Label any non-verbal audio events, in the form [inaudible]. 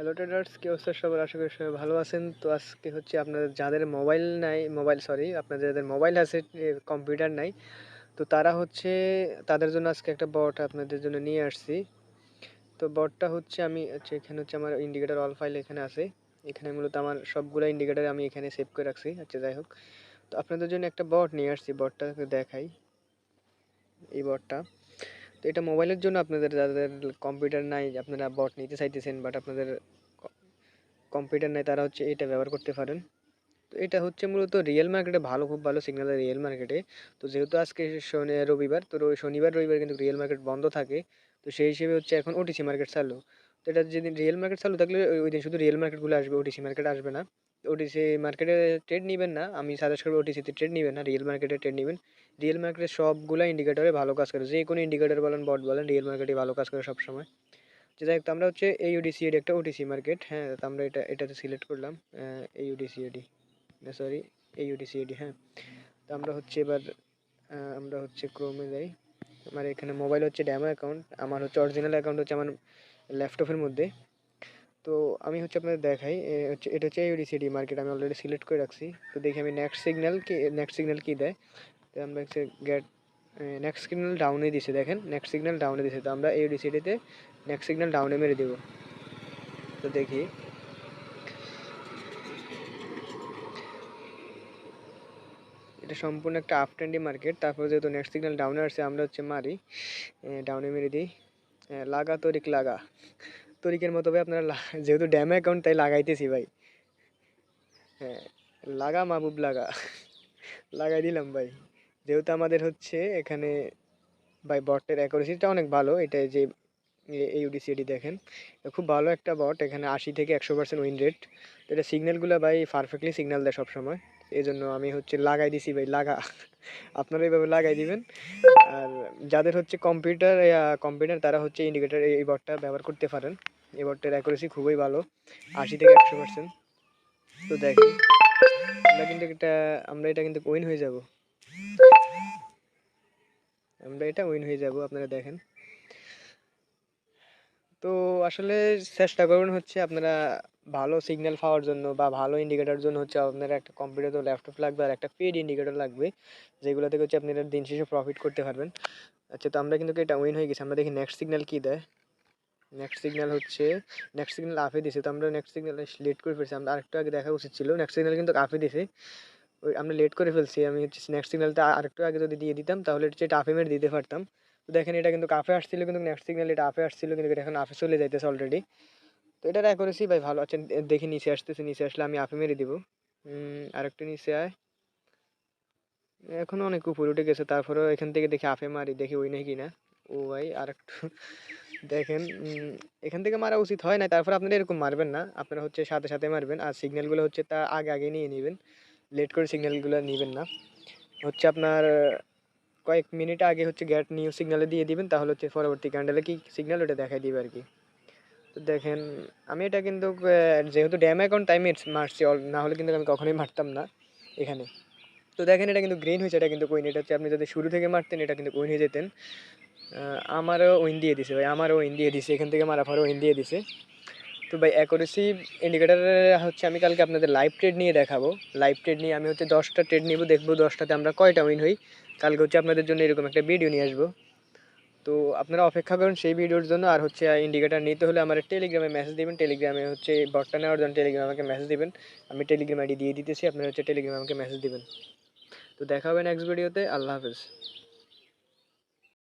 Hello traders কি অবস্থা সবার? আশা করি সবাই ভালো আছেন। তো আজকে হচ্ছে আপনাদের, যাদের মোবাইল নাই মোবাইল সরি আপনাদের যাদের মোবাইল আছে কম্পিউটার নাই, তো তারা হচ্ছে, তাদের জন্য আজকে একটা বট আপনাদের জন্য নিয়ে আসছি। তো বটটা হচ্ছে আমি, হচ্ছে এখানে হচ্ছে আমার ইন্ডিকেটার অল ফাইল এখানে আছে। এখানে মূলত আমার সবগুলো ইন্ডিকেটার আমি এখানে সেভ করে রাখছি। আচ্ছা যাই হোক। তো আপনাদের জন্য একটা বট নিয়ে আসছি। বটটা দেখাই। এই বটটা তো এটা মোবাইলের জন্য আপনাদের যাদের কম্পিউটার নাই, আপনারা বট নিতে চাইতেছেন বাট আপনাদের কম্পিউটার নাই, তারা হচ্ছে এটা ব্যবহার করতে পারেন। তো এটা হচ্ছে মূলত রিয়েল মার্কেটে ভালো, খুব ভালো সিগন্যাল রিয়েল মার্কেটে তো যেহেতু আজকে শনি, রবিবার, তো শনিবার, রবিবার কিন্তু রিয়েল মার্কেট বন্ধ থাকে। তো সেই হিসেবে হচ্ছে এখন ওটিসি মার্কেট চালু। তো এটা যেদিন রিয়েল মার্কেট চালু থাকলে ওই- ওই দিন শুধু রিয়েল মার্কেটগুলো আসবে ওটিসি মার্কেট আসবে না। ওটিসি মার্কেটে ট্রেড নেবেন না, আমি সাজেস্ট করব ওটিসিতে ট্রেড নেবেন না রিয়েল মার্কেটে ট্রেড নেবেন। রিয়েল মার্কেটে সবগুলো ইন্ডিকেটরে ভালো কাজ করে। যে কোনো ইন্ডিকেটর বলেন বট বলেন রিয়েল মার্কেটে ভালো কাজ করে সবসময়। যে তো আমরা হচ্ছে এই ইউডিসি এডি একটা ওটিসি মার্কেট হ্যাঁ তো আমরা এটা, এটাতে সিলেক্ট করলাম এই ইউডিসি এডি সরি এই ইউডিসি এডি হ্যাঁ। তো আমরা হচ্ছে এবার আমরা হচ্ছে ক্রোমে যাই। আমার এখানে মোবাইল হচ্ছে ড্যামো অ্যাকাউন্ট আমার হচ্ছে অরিজিনাল অ্যাকাউন্ট হচ্ছে আমার ল্যাপটপের মধ্যে। তো আমি হচ্ছে আপনাদের দেখাই হচ্ছে, এটা হচ্ছে ইউডিসিডি মার্কেট আমি অলরেডি সিলেক্ট করে রাখছি। তো দেখি আমি নেক্সট সিগন্যাল কি নেক্সট সিগন্যাল কি দেয়। তো আমরা হচ্ছে গেট নেক্সট সিগন্যাল ডাউনে দিছে, দেখেন নেক্সট সিগন্যাল ডাউনে দিছে। তো আমরা ইউডিসিডিতে নেক্সট সিগন্যাল ডাউনে মেরে দেব। তো দেখি। এটা সম্পূর্ণ একটা আপ ট্রেন্ডি মার্কেট তারপর যেহেতু নেক্সট সিগন্যাল ডাউনে আসছে, আমরা হচ্ছে মারি। ডাউনে মেরে দিই। লাগা তরিক লাগা। তরিকের মতো ভাই আপনারা যেহেতু ড্যাম অ্যাকাউন্ট তাই লাগাইতেছি ভাই। হ্যাঁ লাগা মাহবুব লাগা। লাগাই দিলাম ভাই। যেহেতু আমাদের হচ্ছে এখানে ভাই বটের অ্যাকুরেসিটা অনেক ভালো এটা যে এই ইউডিসিডি দেখেন খুব ভালো একটা বট এখানে আশি থেকে একশো পার্সেন্ট উইন রেট তো এটা সিগন্যালগুলো ভাই পারফেক্টলি সিগন্যাল দেয় সবসময় এই জন্য আমি হচ্ছে লাগাই দিছি ভাই, লাগা, আপনারা এইভাবে লাগাই দিবেন, আর যাদের হচ্ছে কম্পিউটার কম্পিউটার তারা হচ্ছে ইন্ডিকেটার এই বটটা ব্যবহার করতে পারেন, এই বটটার অ্যাকুরেসি খুবই ভালো, আশি থেকে একশো পার্সেন্ট তো দেখেন, আমরা কিন্তু এটা, আমরা এটা কিন্তু উইন হয়ে যাব। আমরা এটা উইন হয়ে যাব, আপনারা দেখেন। তো আসলে চেষ্টা করবেন হচ্ছে আপনারা ভালো সিগন্যাল পাওয়ার জন্য বা ভালো ইন্ডিকেটর জন্য হচ্ছে আপনার একটা কম্পিউটার তো ল্যাপটপ লাগবে আর একটা পেড ইন্ডিকেটর লাগবে, যেগুলো থেকে হচ্ছে আপনারা দিন শেষে প্রফিট করতে পারবেন। আচ্ছা তো আমরা কিন্তু এটা উইন হয়ে গেছি। আমরা দেখি নেক্সট সিগন্যাল কী দেয়। নেক্সট সিগন্যাল হচ্ছে নেক্সট সিগন্যাল আপে দিছে। তো আমরা নেক্সট সিগন্যাল লেট করে ফেলছি। আমরা আরেকটু আগে দেখা উচিত ছিল। নেক্সট সিগন্যাল কিন্তু আপে দিছে। ওই আমরা লেট করে ফেলছি, আমি হচ্ছে নেক্সট সিগন্যালটা আরেকটু আগে যদি দিয়ে দিতাম, তাহলে হচ্ছে এটা আপে মেরে দিতে পারতাম। তো দেখেন এটা কিন্তু কাফে আসছিল, কিন্তু নেক্সট সিগন্যাল এটা আপে আসছিল, কিন্তু এখন আপে চলে যাইতেছে অলরেডি তো এটা করেছি, ভাই ভালো আছেন দেখি নিচে আসতেছে, নিচে আসলে আমি আপে মেরে দিব। আরেকটু নিচে আয়। এখনও অনেক উপরে উঠে গেছে, তারপরেও এখান থেকে দেখি আপে মারি, দেখি ওই নাকি না ও ভাই, আরেকটু [laughs] দেখেন এখান থেকে মারা উচিত হয় না তারপর আপনারা এরকম মারবেন না, আপনারা হচ্ছে সাথে সাথে মারবেন, আর সিগন্যালগুলো হচ্ছে তা আগে আগে নিয়ে নেবেন। লেট করে সিগন্যালগুলো নেবেন না। হচ্ছে আপনার, কয়েক মিনিট আগে হচ্ছে গ্যাট নিউ সিগনালে দিয়ে দিবেন, তাহলে হচ্ছে পরবর্তী ক্যান্ডেলে কি সিগন্যাল ওটা দেখাই দিবে আর কি তো দেখেন, আমি এটা কিন্তু যেহেতু ড্যাম অ্যাকাউন্ট টাইমে মারছি না হলে কিন্তু আমি কখনোই মারতাম না এখানে। তো দেখেন এটা কিন্তু গ্রিন হয়েছে, এটা কিন্তু কুইন এটা হচ্ছে আপনি যদি শুরু থেকে মারতেন, এটা কিন্তু কুইন হয়ে যেতেন। আমারও উইন দিয়ে দিছে ভাই, আমারও উইন দিয়ে দিছে, এখান থেকে মারা পরে উইন দিয়ে দিছে। তো ভাই অ্যাকুরেসি ইন্ডিকেটার হচ্ছে আমি কালকে আপনাদের লাইভ ট্রেড নিয়ে দেখাবো। লাইভ ট্রেড নিয়ে আমি হচ্ছে দশটা ট্রেড নিব, দেখব দশটাতে আমরা কয়টা উইন হই। কালকে হচ্ছে আপনাদের জন্য এরকম একটা ভিডিও নিয়ে আসব। তো আপনারা অপেক্ষা করুন সেই ভিডিওর জন্য, আর হচ্ছে ইন্ডিকেটার নিতে হলে আমার টেলিগ্রামে মেসেজ দেবেন। টেলিগ্রামে হচ্ছে বটটা নেওয়ার জন্য টেলিগ্রামে আমাকে মেসেজ দেবেন। আমি টেলিগ্রাম আইডি দিয়ে দিতেছি, আপনারা হচ্ছে টেলিগ্রামে আমাকে মেসেজ দেবেন। তো দেখা হবে নেক্সট ভিডিওতে আল্লাহ হাফেজ।